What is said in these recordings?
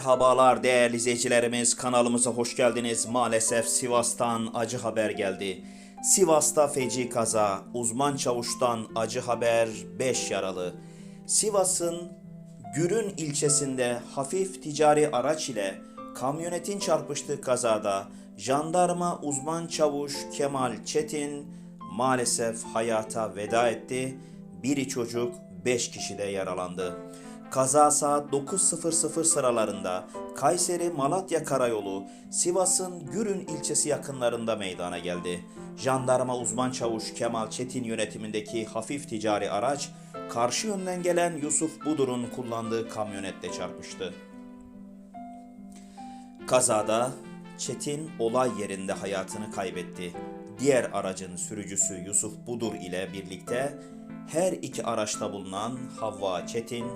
Merhabalar değerli izleyicilerimiz kanalımıza hoş geldiniz. Maalesef Sivas'tan acı haber geldi. Sivas'ta feci kaza, uzman çavuştan acı haber 5 yaralı. Sivas'ın Gürün ilçesinde hafif ticari araç ile kamyonetin çarpıştığı kazada jandarma uzman çavuş Kemal Çetin maalesef hayata veda etti. Biri çocuk 5 kişi de yaralandı. Kaza saat 9.00 sıralarında Kayseri Malatya Karayolu Sivas'ın Gürün ilçesi yakınlarında meydana geldi. Jandarma uzman çavuş Kemal Çetin yönetimindeki hafif ticari araç karşı yönden gelen Yusuf Budur'un kullandığı kamyonetle çarpıştı. Kazada Çetin olay yerinde hayatını kaybetti. Diğer aracın sürücüsü Yusuf Budur ile birlikte her iki araçta bulunan Havva Çetin,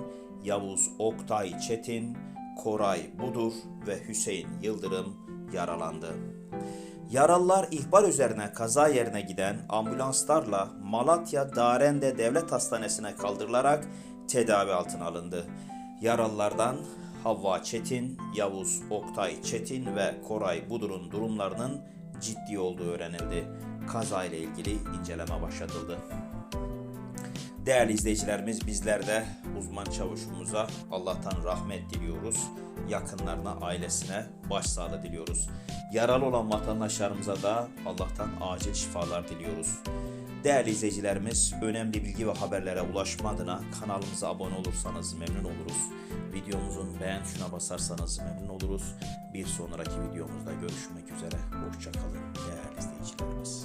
Yavuz Oktay Çetin, Koray Budur ve Hüseyin Yıldırım yaralandı. Yaralılar ihbar üzerine kaza yerine giden ambulanslarla Malatya Darende Devlet Hastanesi'ne kaldırılarak tedavi altına alındı. Yaralılardan Havva Çetin, Yavuz Oktay Çetin ve Koray Budur'un durumlarının ciddi olduğu öğrenildi. Kaza ile ilgili inceleme başlatıldı. Değerli izleyicilerimiz bizler de uzman çavuşumuza Allah'tan rahmet diliyoruz. Yakınlarına, ailesine başsağlığı diliyoruz. Yaralı olan vatandaşlarımıza da Allah'tan acil şifalar diliyoruz. Değerli izleyicilerimiz, önemli bilgi ve haberlere ulaşma adına kanalımıza abone olursanız memnun oluruz. Videomuzun beğen tuşuna basarsanız memnun oluruz. Bir sonraki videomuzda görüşmek üzere. Hoşçakalın değerli izleyicilerimiz.